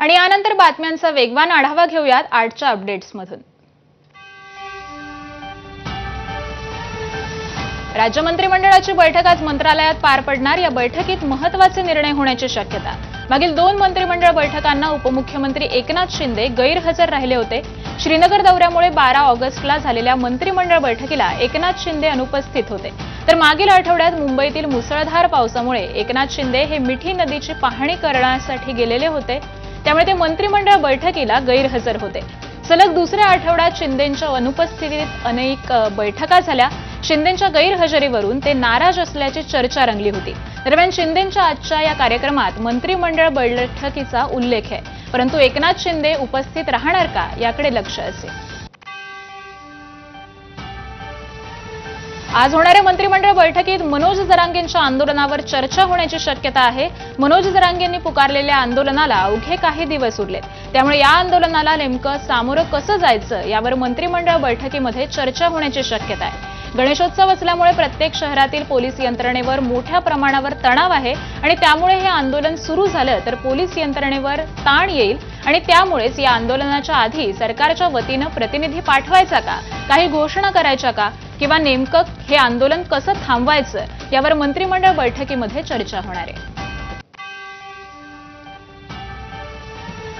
आणि यानंतर बातम्यांचा वेगवान आढावा घेऊयात आजच्या अपडेट्समधून. राज्य मंत्रिमंडळाची बैठक आज मंत्रालयात पार पडणार. या बैठकीत महत्त्वाचे निर्णय होण्याची शक्यता. मागील दोन मंत्रिमंडळ बैठकांना उपमुख्यमंत्री एकनाथ शिंदे गैरहजर राहिले होते. श्रीनगर दौऱ्यामुळे बारा ऑगस्टला झालेल्या मंत्रिमंडळ बैठकीला एकनाथ शिंदे अनुपस्थित होते. तर मागील आठवड्यात मुंबईतील मुसळधार पावसामुळे एकनाथ शिंदे हे मिठी नदीची पाहणी करण्यासाठी गेलेले होते. त्यामुळे ते मंत्रिमंडळ बैठकीला गैरहजर होते. सलग दुसऱ्या आठवड्यात शिंदेंच्या अनुपस्थितीत अनेक बैठका झाल्या. शिंदेंच्या गैरहजेरीवरून ते नाराज असल्याची चर्चा रंगली होती. दरम्यान शिंदेंच्या आजच्या या कार्यक्रमात मंत्रिमंडळ बैठकीचा उल्लेख आहे. परंतु एकनाथ शिंदे उपस्थित राहणार का याकडे लक्ष असेल. आज होणाऱ्या मंत्रिमंडळ बैठकीत मनोज जरांगेंच्या आंदोलनावर चर्चा होण्याची शक्यता आहे. मनोज जरांगेंनी पुकारलेल्या आंदोलनाला अवघे काही दिवस उरलेत. त्यामुळे या आंदोलनाला नेमकं सामोरं कसं जायचं यावर मंत्रिमंडळ बैठकीमध्ये चर्चा होण्याची शक्यता आहे. गणेशोत्सव असल्यामुळे प्रत्येक शहरातील पोलीस यंत्रणेवर मोठ्या प्रमाणावर तणाव आहे आणि त्यामुळे हे आंदोलन सुरू झालं तर पोलीस यंत्रणेवर ताण येईल आणि त्यामुळेच या आंदोलनाच्या आधी सरकारच्या वतीनं प्रतिनिधी पाठवायचा का? काही घोषणा करायच्या का? किंवा नेमकं हे आंदोलन कसं थांबवायचं? यावर मंत्रिमंडळ बैठकीमध्ये चर्चा होणार आहे.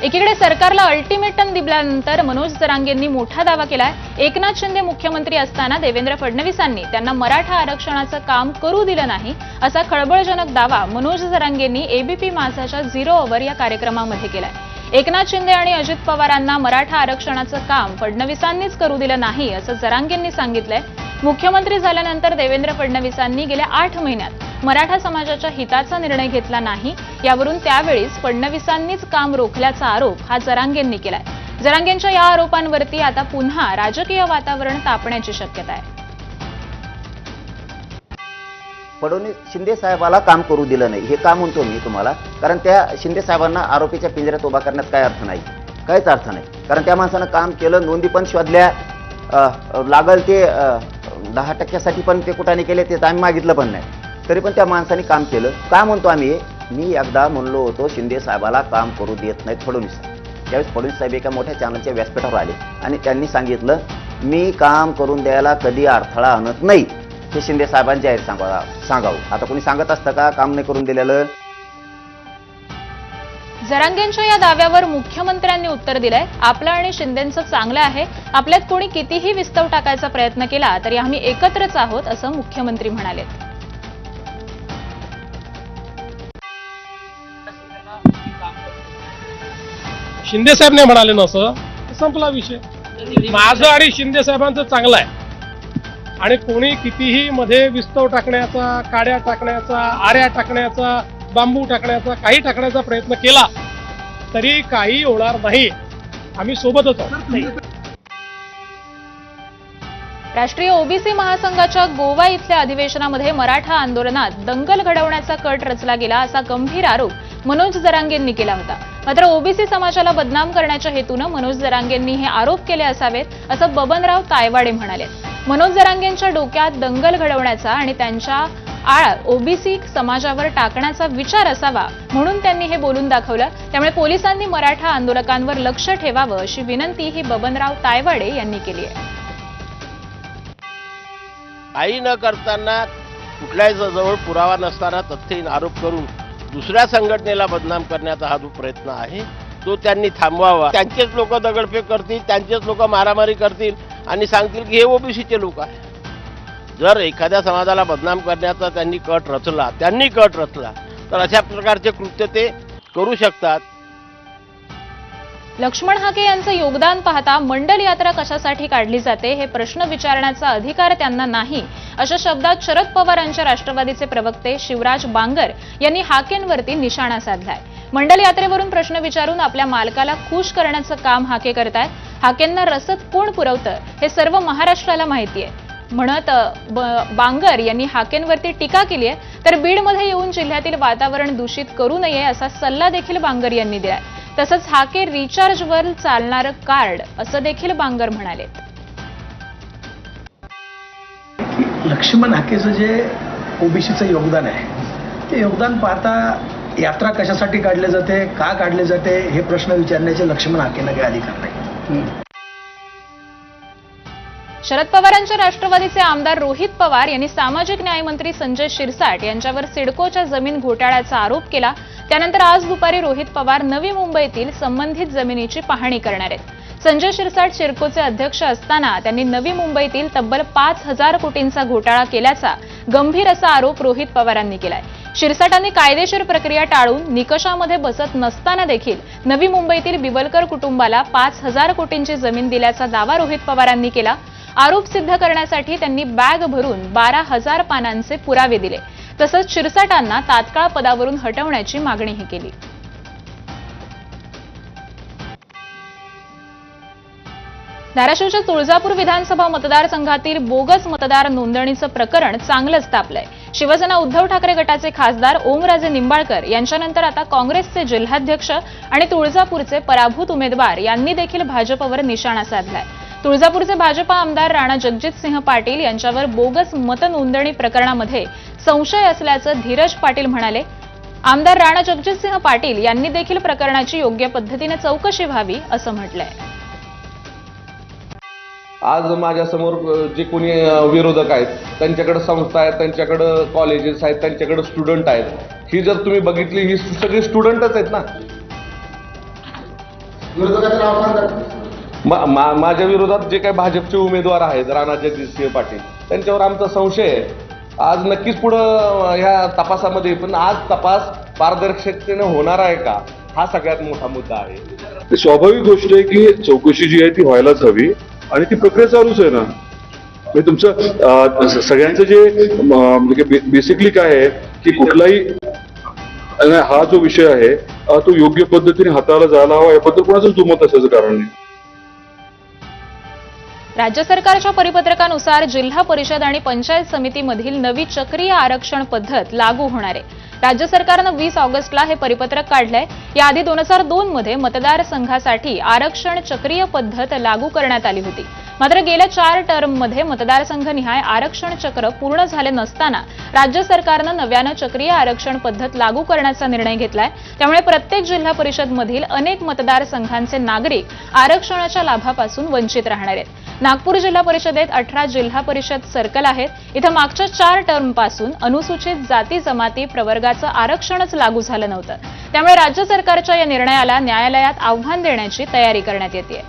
एकीकडे सरकारला अल्टिमेटम दिल्यानंतर मनोज जरांगेंनी मोठा दावा केलाय. एकनाथ शिंदे मुख्यमंत्री असताना देवेंद्र फडणवीसांनी त्यांना मराठा आरक्षणाचं काम करू दिलं नाही असा खळबळजनक दावा मनोज जरांगेंनी एबीपी माझाच्या झिरो ओव्हर या कार्यक्रमामध्ये केलाय. एकनाथ शिंदे आणि अजित पवारांना मराठा आरक्षणाचं काम फडणवीसांनीच करू दिलं नाही असं जरांगेंनी सांगितलंय. मुख्यमंत्री झाल्यानंतर देवेंद्र फडणवीसांनी गेल्या आठ महिन्यात मराठा समाजाच्या हिताचा निर्णय घेतला नाही यावरून त्यावेळीच फडणवीसांनीच काम रोखल्याचा आरोप हा जरांगेंनी केलाय. जरांगेंच्या या आरोपांवरती आता पुन्हा राजकीय वातावरण तापण्याची शक्यता आहे. फडणवीस शिंदे साहेबाला काम करू दिलं नाही हे का म्हणतो मी तुम्हाला? कारण त्या शिंदे साहेबांना आरोपीच्या पिंजऱ्यात उभा करण्यात काय अर्थ नाही. काहीच अर्थ नाही. कारण त्या माणसानं काम केलं नोंदी पण शोधल्या लागल ते अ, दहा टक्क्यासाठी पण ते कुठाने केले ते तर आम्ही मागितलं पण नाही. तरी पण त्या माणसाने काम केलं. का म्हणतो आम्ही? मी एकदा म्हणलो होतो शिंदे साहेबाला काम करू देत नाहीत फडणवीस. त्यावेळेस फडणवीस साहेब एका मोठ्या चॅनलच्या व्यासपीठावर आले आणि त्यांनी सांगितलं मी काम करून द्यायला कधी अडथळा आणत नाही. हे शिंदे साहेबांनी जाहीर सांगा सांगावं. आता कोणी सांगत असतं का काम नाही करून दिलेलं? जरांगेंच्या या दाव्यावर मुख्यमंत्र्यांनी उत्तर दिलंय. आपलं आणि शिंदेचं चांगलं आहे. आपल्यात कोणी कितीही विस्तव टाकायचा प्रयत्न केला तरी आम्ही एकत्रच आहोत असं मुख्यमंत्री म्हणाले. शिंदे साहेब नाही म्हणाले नसं असं संपला विषय. माझं आणि शिंदे साहेबांचं चांगलं आहे. आणि कोणी कितीही मध्ये विस्तव टाकण्याचा काड्या टाकण्याचा आऱ्या टाकण्याचा बांबू टाकण्याचा काही टाकण्याचा प्रयत्न केला तरी काही होणार नाही. आम्ही सोबतच आहोत. राष्ट्रीय ओबीसी महासंघाच्या गोवा इथल्या अधिवेशनामध्ये मराठा आंदोलनात दंगल घडवण्याचा कट रचला गेला असा गंभीर आरोप मनोज जरांगेंनी केला होता. मात्र ओबीसी समाजाला बदनाम करण्याच्या हेतूनं मनोज जरांगेंनी हे आरोप केले असावेत असं बबनराव तायवाडे म्हणाले. मनोज जरांगेंच्या डोक्यात दंगल घडवण्याचा आणि त्यांच्या आळा ओबीसी समाजावर टाकण्याचा विचार असावा म्हणून त्यांनी हे बोलून दाखवलं. त्यामुळे पोलिसांनी मराठा आंदोलकांवर लक्ष ठेवावं अशी विनंती ही बबनराव तायवाडे यांनी केली आहे. काही न करताना कुठल्याही जवळ पुरावा नसताना तथ्यहीन आरोप करून दुसऱ्या संघटनेला बदनाम करण्याचा हा जो प्रयत्न आहे तो त्यांनी थांबवावा. त्यांचेच लोक दगडफेक करतील त्यांचेच लोक मारामारी करतील आणि सांगतील की हे ओबीसीचे लोक आहे जर एखाद्या समाजाला बदनाम करण्याचा त्यांनी कट रचला त्यांनी कट रचला तर अशा प्रकारचे कृत्य ते करू शकतात. लक्ष्मण हाके यांचं योगदान पाहता मंडल यात्रा कशासाठी काढली जाते हे प्रश्न विचारण्याचा अधिकार त्यांना नाही अशा शब्दात शरद पवारांच्या राष्ट्रवादीचे प्रवक्ते शिवराज बांगर यांनी हाकेंवरती निशाणा साधलाय. मंडल यात्रेवरून प्रश्न विचारून आपल्या मालकाला खुश करण्याचं काम हाके करतायत. हाकेंना रसद कोण पुरवतं हे सर्व महाराष्ट्राला माहिती आहे. म्हणत बांगर यांनी हाकेंवरती टीका केली आहे तर बीडमध्ये येऊन जिल्ह्यातील वातावरण दूषित करू नये असा सल्ला देखील बांगर यांनी दिलाय. तसंच हाके रिचार्जवर चालणारं कार्ड असं देखील बांगर म्हणाले. लक्ष्मण हाकेचं जे ओबीसीचं योगदान आहे ते योगदान पाहता यात्रा कशासाठी काढली जाते का काढली जाते हे प्रश्न विचारण्याचे लक्ष्मण हाकेला काही अधिकार नाही. शरद पवारांच्या राष्ट्रवादीचे आमदार रोहित पवार यांनी सामाजिक न्यायमंत्री संजय शिरसाट यांच्यावर सिडकोच्या जमीन घोटाळ्याचा आरोप केला. त्यानंतर आज दुपारी रोहित पवार नवी मुंबईतील संबंधित जमिनीची पाहणी करणार आहेत. संजय शिरसाट सिडकोचे अध्यक्ष असताना त्यांनी नवी मुंबईतील तब्बल पाच हजार कोटींचा घोटाळा केल्याचा गंभीर असा आरोप रोहित पवारांनी केलाय. शिरसाटांनी कायदेशीर प्रक्रिया टाळून निकषामध्ये बसत नसताना देखील नवी मुंबईतील बिवलकर कुटुंबाला पाच हजार कोटींची जमीन दिल्याचा दावा रोहित पवारांनी केला. आरोप सिद्ध करण्यासाठी त्यांनी बॅग भरून बारा हजार पानांचे पुरावे दिले. तसंच शिरसाटांना तात्काळ पदावरून हटवण्याची मागणीही केली. धाराशिवच्या तुळजापूर विधानसभा मतदारसंघातील बोगस मतदार नोंदणीचं प्रकरण चांगलंच तापलंय. शिवसेना उद्धव ठाकरे गटाचे खासदार ओमराजे निंबाळकर यांच्यानंतर आता काँग्रेसचे जिल्हाध्यक्ष आणि तुळजापूरचे पराभूत उमेदवार यांनी देखील भाजपवर निशाणा साधलाय. तुळजापूरचे भाजपा आमदार राणा जगजितसिंह पाटील यांच्यावर बोगस मतनोंदणी प्रकरणामध्ये संशय असल्याचं धीरज पाटील म्हणाले. आमदार राणा जगजितसिंह पाटील यांनी देखील प्रकरणाची योग्य पद्धतीने चौकशी व्हावी असं म्हटलंय. आज माझ्यासमोर जे कोणी विरोधक आहेत त्यांच्याकडे संस्था आहेत त्यांच्याकडे कॉलेजेस आहेत त्यांच्याकडे स्टुडंट आहेत. ही जर तुम्ही बघितली ही सगळी स्टुडंटच आहेत ना. मा- मा- माझ्या विरोधात जे काही भाजपचे उमेदवार आहेत राणा जगजितसिंह पाटील त्यांच्यावर आमचा संशय आहे. आज नक्कीच पुढं ह्या तपासामध्ये पण आज तपास पारदर्शकतेने होणार आहे का? हा सगळ्यात मोठा मुद्दा आहे. स्वाभाविक गोष्ट आहे की चौकशी जी आहे ती व्हायलाच हवी आणि ती प्रक्रिया चालूच आहे ना. म्हणजे तुमचं सगळ्यांचं जे म्हणजे बेसिकली काय आहे की कुठलाही हा जो विषय आहे तो योग्य पद्धतीने हाताळला जायला हवा याबद्दल कोणाचंच दुमत असायचं कारण नाही. राज्य सरकारच्या परिपत्रकानुसार जिल्हा परिषद आणि पंचायत समितीमधील नवी चक्रीय आरक्षण पद्धत लागू होणार आहे. राज्य सरकारनं वीस ऑगस्टला हे परिपत्रक काढलंय. याआधी दोन हजार दोनमध्ये मतदारसंघासाठी आरक्षण चक्रीय पद्धत लागू करण्यात आली होती. मात्र गेल्या चार टर्ममध्ये मतदारसंघनिहाय आरक्षण चक्र पूर्ण झाले नसताना राज्य सरकारनं नव्यानं चक्रीय आरक्षण पद्धत लागू करण्याचा निर्णय घेतलाय. त्यामुळे प्रत्येक जिल्हा परिषदमधील अनेक मतदारसंघांचे नागरिक आरक्षणाच्या लाभापासून वंचित राहणार आहेत. नागपूर जिल्हा परिषदेत अठरा जिल्हा परिषद सर्कल आहेत. इथं मागच्या चार टर्मपासून अनुसूचित जाती जमाती प्रवर्गाचं आरक्षणच लागू झालं नव्हतं. त्यामुळे राज्य सरकारच्या या निर्णयाला न्यायालयात आव्हान देण्याची तयारी करण्यात येते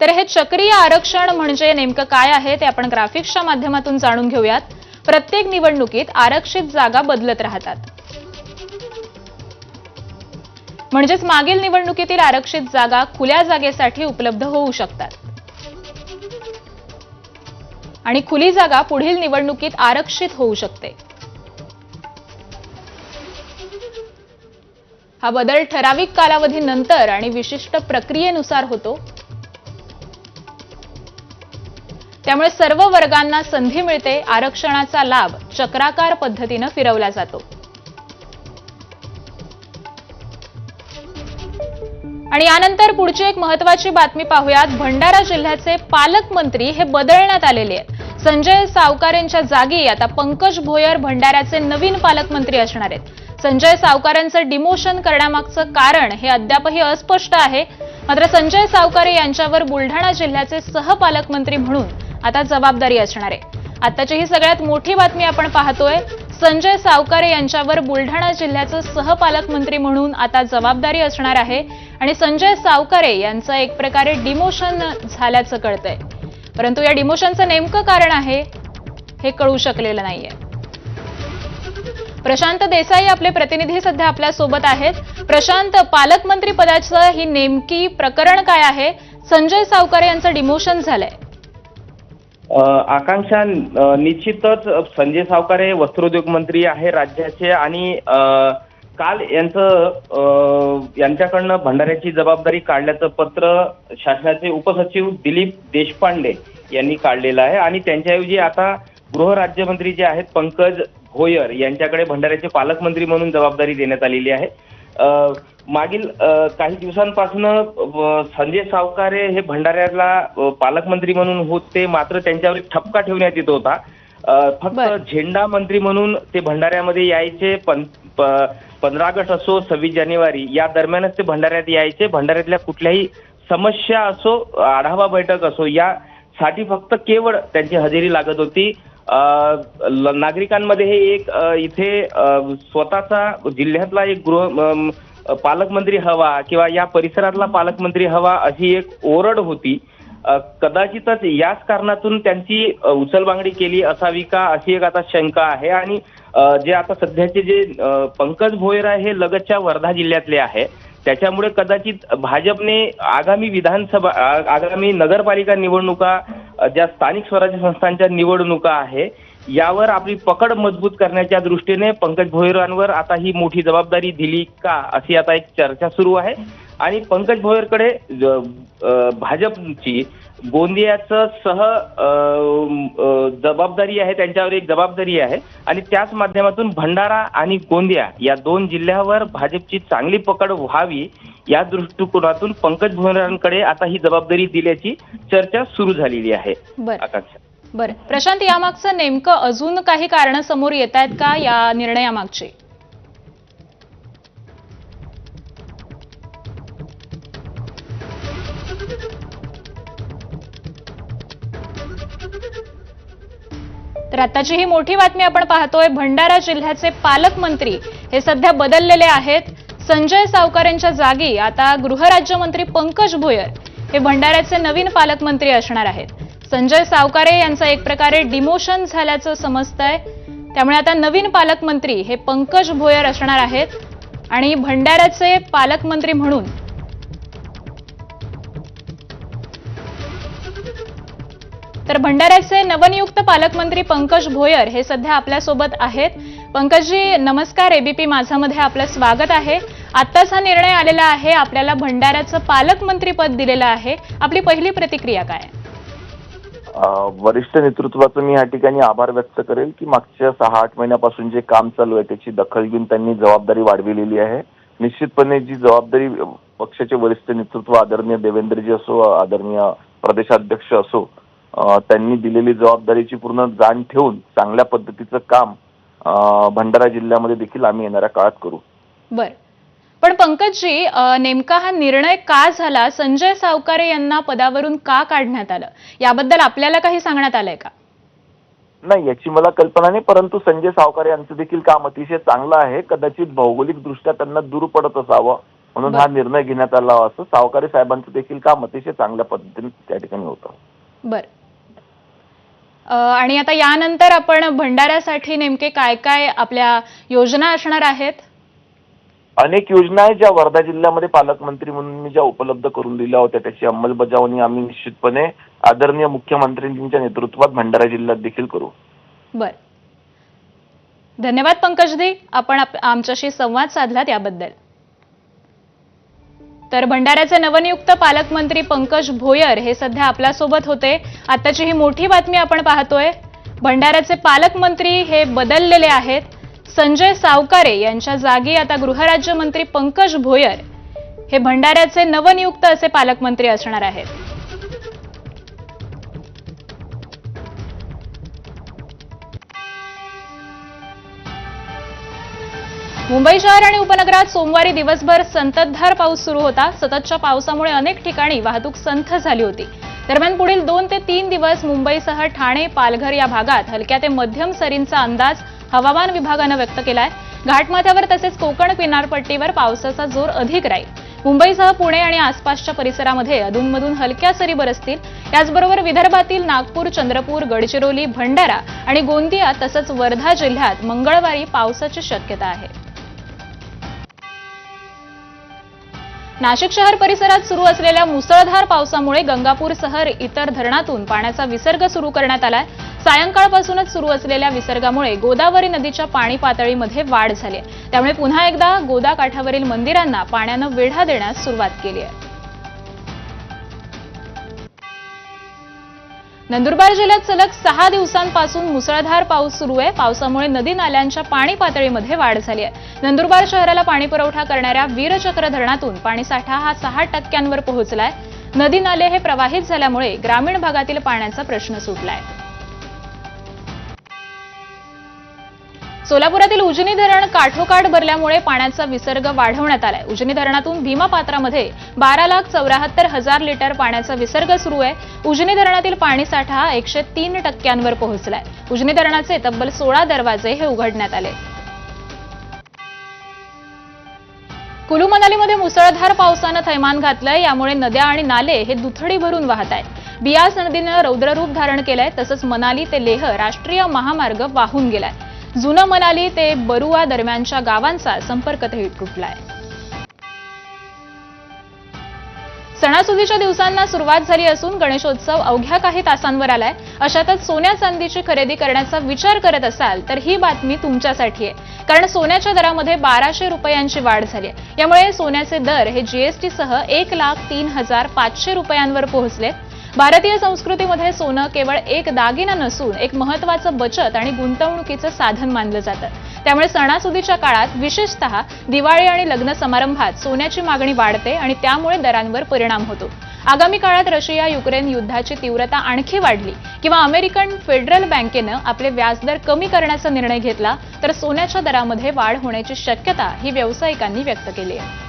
तर हे चक्रीय आरक्षण म्हणजे नेमकं काय आहे ते आपण ग्राफिक्सच्या माध्यमातून जाणून घेऊयात. प्रत्येक निवडणुकीत आरक्षित जागा बदलत राहतात. म्हणजेच मागील निवडणुकीतील आरक्षित जागा खुल्या जागेसाठी उपलब्ध होऊ शकतात. आणि खुली जागा पुढील निवडणुकीत आरक्षित होऊ शकते. हा बदल ठराविक कालावधीनंतर आणि विशिष्ट प्रक्रियेनुसार होतो. त्यामुळे सर्व वर्गांना संधी मिळते आरक्षणाचा लाभ चक्राकार पद्धतीनं फिरवला जातो. आणि यानंतर पुढची एक महत्वाची बातमी पाहूयात. भंडारा जिल्ह्याचे पालकमंत्री हे बदलण्यात आलेले आहेत. संजय सावकारेंच्या जागी आता पंकज भोयर भंडाऱ्याचे नवीन पालकमंत्री असणार आहेत. संजय सावकारेंचं डिमोशन करण्यामागचं कारण हे अद्यापही अस्पष्ट आहे. मात्र संजय सावकारे यांच्यावर बुलढाणा जिल्ह्याचे सहपालकमंत्री म्हणून आता जबाबदारी असणार आहे. आताची ही सगळ्यात मोठी बातमी आपण पाहतोय. संजय सावकारे यांच्यावर बुलढाणा जिल्ह्याचं सहपालकमंत्री म्हणून आता जबाबदारी असणार आहे आणि संजय सावकारे यांचं एक प्रकारे डिमोशन झाल्याचं कळतंय. परंतु या डिमोशनचं नेमकं कारण आहे हे कळू शकलेलं नाहीये. प्रशांत देसाई आपले प्रतिनिधी सध्या आपल्यासोबत आहेत. प्रशांत पालकमंत्री पदाचं ही नेमकी प्रकरण काय आहे? संजय सावकारे यांचं डिमोशन झालंय. आकांक्षा निश्चितच संजय सावकारे वस्त्रोद्योग मंत्री आहे राज्याचे आणि काल यांचं यांच्याकडनं भंडाऱ्याची जबाबदारी काढल्याचं पत्र शासनाचे उपसचिव दिलीप देशपांडे यांनी काढलेलं आहे. आणि त्यांच्याऐवजी आता गृहराज्यमंत्री जे आहेत पंकज भोयर यांच्याकडे भंडाऱ्याचे पालकमंत्री म्हणून जबाबदारी देण्यात आलेली आहे. मागील काही दिवसांपासून संजय सावकारे हे भंडाऱ्याला पालकमंत्री म्हणून होते मात्र त्यांच्यावर एक ठपका ठेवण्यात येत होता. फक्त. झेंडा मंत्री म्हणून ते भंडाऱ्यामध्ये यायचे पं प- पंधरा ऑगस्ट असो सव्वीस जानेवारी या दरम्यानच ते भंडाऱ्यात यायचे. भंडाऱ्यातल्या कुठल्याही समस्या असो आढावा बैठक असो यासाठी फक्त केवळ त्यांची हजेरी लागत होती. नागरिकांमध्ये हे एक इथे स्वतःचा जिल्ह्यातला एक गृह पालकमंत्री हवा किंवा या परिसरातला पालकमंत्री हवा अशी एक ओरड होती. कदाचितच याच कारणातून त्यांची उचलबांगडी केली असावी का? अशी एक आता शंका आहे. आणि जे आता सध्याचे जे पंकज भोयरा आहे हे लगतच्या वर्धा जिल्ह्यातले आहे. त्याच्यामुळे कदाचित भाजपने आगामी विधानसभा आगामी नगरपालिका निवडणुका ज्या स्थानिक स्वराज्य संस्थांच्या निवडणुका आहे यावर आपली पकड मजबूत करण्याच्या दृष्टीने पंकज भोयरांवर आता ही मोठी जबाबदारी दिली का? अशी आता एक चर्चा सुरू आहे. आणि पंकज भोयरकडे भाजपची गोंदियाचं सह जबाबदारी आहे त्यांच्यावर एक जबाबदारी आहे. आणि त्याच माध्यमातून भंडारा आणि गोंदिया या दोन जिल्ह्यावर भाजपची चांगली पकड व्हावी या दृष्टिकोनातून पंकज भोयरांकडे आता ही जबाबदारी दिल्याची चर्चा सुरू झालेली आहे. बरं. आकांक्षा. बरं. प्रशांत यामागचं नेमकं अजून काही कारण समोर येत आहेत का या निर्णयामागची? तर आताची ही मोठी बातमी आपण पाहतोय. भंडारा जिल्ह्याचे पालकमंत्री हे सध्या बदललेले आहेत. संजय सावकार यांच्या जागी आता गृहराज्यमंत्री पंकज भोयर हे भंडाऱ्याचे नवीन पालकमंत्री असणार आहेत. संजय सावकारे यांचं एक प्रकारे डिमोशन झाल्याचं समजतंय. त्यामुळे आता नवीन पालकमंत्री हे पंकज भोयर असणार आहेत. आणि भंडाऱ्याचे पालकमंत्री म्हणून तर भंडाऱ्याचे नवनियुक्त पालकमंत्री पंकज भोयर हे सध्या आपल्यासोबत आहेत. पंकजजी नमस्कार. एबीपी माझामध्ये आपलं स्वागत आहे. आत्ताच हा निर्णय आलेला आहे. आपल्याला भंडाऱ्याचं पालकमंत्रीपद दिलेलं आहे. आपली पहिली प्रतिक्रिया काय वरिष्ठ नेतृत्वाचं मी या ठिकाणी आभार व्यक्त करेल की मागच्या सहा आठ महिन्यापासून जे काम चालू आहे त्याची दखल घेऊन त्यांनी जबाबदारी वाढविलेली आहे. निश्चितपणे जी जबाबदारी पक्षाचे वरिष्ठ नेतृत्व आदरणीय देवेंद्रजी असो आदरणीय प्रदेशाध्यक्ष असो त्यांनी दिलेली जबाबदारीची पूर्ण जाण ठेवून चांगल्या पद्धतीचं काम भंडारा जिल्ह्यामध्ये देखील आम्ही येणाऱ्या काळात करू. बर. पण पंकजजी नेमका हा निर्णय का झाला? संजय सावकारे यांना पदावरून का काढण्यात आलं? याबद्दल आपल्याला काही सांगण्यात आलंय का? नाही याची मला कल्पना नाही परंतु संजय सावकारे यांचं देखील काम अतिशय चांगलं आहे. कदाचित भौगोलिक दृष्ट्या त्यांना दूर पडत असावं म्हणून हा निर्णय घेण्यात आला असं सावकारे साहेबांचं देखील काम अतिशय चांगल्या पद्धतीने त्या ठिकाणी होतं. बर. आणि आता यानंतर आपण भंडाऱ्यासाठी नेमके काय काय आपल्या योजना असणार आहेत? अनेक योजना आहेत ज्या वर्धा जिल्ह्यामध्ये पालकमंत्री म्हणून मी ज्या उपलब्ध करून दिल्या होत्या त्याची अंमलबजावणी आम्ही निश्चितपणे आदरणीय मुख्यमंत्र्यांच्या नेतृत्वात भंडारा जिल्ह्यात देखील करू. बर. धन्यवाद पंकजदी. आपण आप- आमच्याशी संवाद साधलात याबद्दल. तर भंडाऱ्याचे नवनियुक्त पालकमंत्री पंकज भोयर हे सध्या आपल्यासोबत होते. आताची ही मोठी बातमी आपण पाहतोय. भंडाऱ्याचे पालकमंत्री हे बदललेले आहेत. संजय सावकारे यांच्या जागी आता गृहराज्यमंत्री पंकज भोयर हे भंडाऱ्याचे नवनियुक्त असे पालकमंत्री असणार आहेत. मुंबई शहर आणि उपनगरात सोमवारी दिवसभर संततधार पाऊस सुरू होता. सततच्या पावसामुळे अनेक ठिकाणी वाहतूक संथ झाली होती. दरम्यान पुढील दोन ते तीन दिवस मुंबईसह ठाणे पालघर या भागात हलक्या ते मध्यम सरींचा अंदाज हवामान विभागानं व्यक्त केलाय. घाटमाथ्यावर तसेच कोकण किनारपट्टीवर पावसाचा जोर अधिक राहील. मुंबईसह पुणे आणि आसपासच्या परिसरामध्ये अधूनमधून हलक्या सरी बरसतील. त्याचबरोबर विदर्भातील नागपूर चंद्रपूर गडचिरोली भंडारा आणि गोंदिया तसंच वर्धा जिल्ह्यात मंगळवारी पावसाची शक्यता आहे. नाशिक शहर परिसरात सुरू असलेल्या मुसळधार पावसामुळे गंगापूरसह इतर धरणातून पाण्याचा विसर्ग सुरू करण्यात आलाय. सायंकाळपासूनच सुरू असलेल्या विसर्गामुळे गोदावरी नदीच्या पाणी पातळीमध्ये वाढ झाली आहे. त्यामुळे पुन्हा एकदा गोदा काठावरील मंदिरांना पाण्यानं वेढा देण्यास सुरुवात केली आहे. नंदुरबार जिल्ह्यात सलग सहा दिवसांपासून मुसळधार पाऊस सुरू आहे. पावसामुळे नदी नाल्यांच्या पाणी पातळीमध्ये वाढ झाली आहे. नंदुरबार शहराला पाणी पुरवठा करणाऱ्या वीरचक्र धरणातून पाणीसाठा हा सहा टक्क्यांवर पोहोचलाय. नदी नाले हे प्रवाहित झाल्यामुळे ग्रामीण भागातील पाण्याचा प्रश्न सुटलाय. सोलापुरातील उजनी धरण काठोकाठ भरल्यामुळे पाण्याचा विसर्ग वाढवण्यात आलाय. उजनी धरणातून भीमा पात्रामध्ये बारा लाख चौऱ्याहत्तर हजार लिटर पाण्याचा विसर्ग सुरू आहे. उजनी धरणातील पाणीसाठा एकशे तीन टक्क्यांवर पोहोचलाय. उजनी धरणाचे तब्बल सोळा दरवाजे हे उघडण्यात आले. कुलू मनालीमध्ये मुसळधार पावसानं थैमान घातलंय. यामुळे नद्या आणि नाले हे दुथडी भरून वाहत आहेत. बियास नदीनं रौद्ररूप धारण केलंय. तसंच मनाली ते लेह राष्ट्रीय महामार्ग वाहून गेलाय. जुनं मनाली ते बरुआ दरम्यानच्या गावांचा संपर्कही तुटलाय. सणासुदीच्या दिवसांना सुरुवात झाली असून गणेशोत्सव अवघ्या काही तासांवर आलाय. अशातच सोन्या चांदीची खरेदी करण्याचा विचार करत असाल तर ही बातमी तुमच्यासाठी आहे. कारण सोन्याच्या दरामध्ये बाराशे रुपयांची वाढ झाली आहे. यामुळे सोन्याचे दर हे जीएसटीसह एक लाख तीन हजार पाचशे रुपयांवर पोहोचले. भारतीय संस्कृतीमध्ये सोनं केवळ एक दागिना नसून एक महत्वाचं बचत आणि गुंतवणुकीचं साधन मानलं जातं. त्यामुळे सणासुदीच्या काळात विशेषतः दिवाळी आणि लग्न समारंभात सोन्याची मागणी वाढते आणि त्यामुळे दरांवर परिणाम होतो. आगामी काळात रशिया युक्रेन युद्धाची तीव्रता आणखी वाढली किंवा अमेरिकन फेडरल बँकेनं आपले व्याजदर कमी करण्याचा निर्णय घेतला तर सोन्याच्या दरामध्ये वाढ होण्याची शक्यता ही व्यावसायिकांनी व्यक्त केली आहे.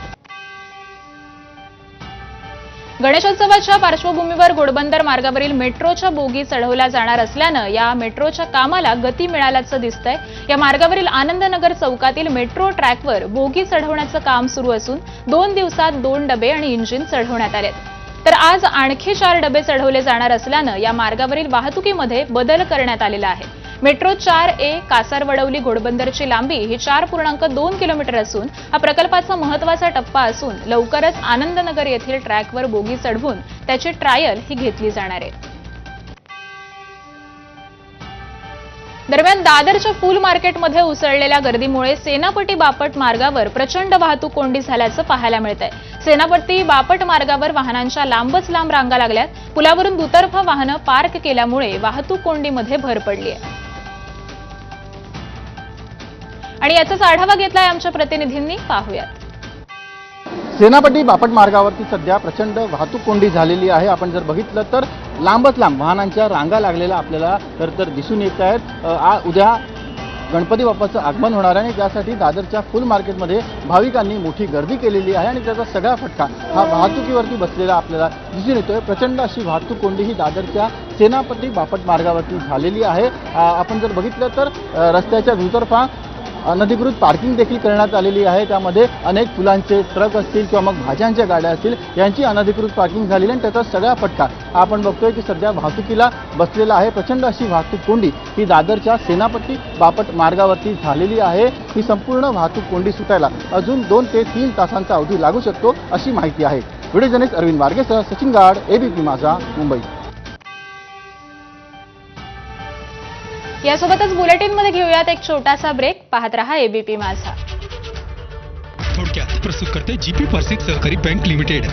गणेशोत्सवाच्या पार्श्वभूमीवर घोडबंदर मार्गावरील मेट्रोच्या बोगी चढवल्या जाणार असल्यानं या मेट्रोच्या कामाला गती मिळाल्याचं दिसतंय. या मार्गावरील आनंदनगर चौकातील मेट्रो ट्रॅकवर बोगी चढवण्याचं काम सुरू असून दोन दिवसात दोन डबे आणि इंजिन चढवण्यात आलेत. तर आज आणखी चार डबे चढवले जाणार असल्यानं या मार्गावरील वाहतुकीमध्ये बदल करण्यात आलेला आहे. मेट्रो चार ए कासारवडवली घोडबंदरची लांबी ही चार पूर्णांक दोन किलोमीटर असून हा प्रकल्पाचा महत्त्वाचा टप्पा असून लवकरच आनंदनगर येथील ट्रॅकवर बोगी चढवून त्याची ट्रायल ही घेतली जाणार आहे. दरम्यान दादरच्या फुल मार्केटमध्ये उसळलेल्या गर्दीमुळे सेनापटी बापट मार्गावर प्रचंड वाहतूक कोंडी झाल्याचं पाहायला मिळत आहे सेनापती बापट मार्गावर वाहनांच्या लांबच लांब रांगा लागल्यात. पुलावरून दुतर्फा वाहनं पार्क केल्यामुळे वाहतूक कोंडीमध्ये भर पडली आहे आणि याचाच आढावा घेतलाय आमच्या प्रतिनिधींनी. पाहूयात. सेनापट्टी बापट मार्गावरती सध्या प्रचंड वाहतूक कोंडी झालेली आहे. आपण जर बघितलं तर लांबच लांब वाहनांच्या रांगा लागलेल्या आपल्याला तर तर दिसून येत आहेत. आ उद्या गणपती बाप्पाचं आगमन होणार आहे आणि त्यासाठी दादरच्या फुल मार्केटमध्ये भाविकांनी मोठी गर्दी केलेली आहे आणि त्याचा सगळा फटका हा वाहतुकीवरती बसलेला आपल्याला दिसून येतोय. प्रचंड अशी वाहतूक कोंडी ही दादरच्या सेनापती बापट मार्गावरती झालेली आहे. आपण जर बघितलं तर रस्त्याच्या दुतर्फा अनधिकृत पार्किंग देखील करण्यात आलेली आहे. त्यामध्ये अनेक फुलांचे ट्रक असतील किंवा मग भाज्यांच्या गाड्या असतील यांची अनधिकृत पार्किंग झालेली आणि त्याचा सगळा फटका आपण बघतोय की सध्या वाहतुकीला बसलेला आहे. प्रचंड अशी वाहतूक कोंडी ही दादरच्या सेनापती बापट मार्गावरती झालेली आहे. ही संपूर्ण वाहतूक कोंडी सुटायला अजून दोन ते तीन तासांचा अवधी लागू शकतो अशी माहिती आहे. व्हिडिओ जर्नलिस्ट अरविंद वारगेसह सचिन गाड एबीपी माझा मुंबई. यासोबतच बुलेटिनमध्ये घेऊयात एक छोटासा ब्रेक पाहत रहा एबीपी माझा. थोडक्यात प्रस्तुत करते जीपी पर्सिक सहकारी बँक लिमिटेड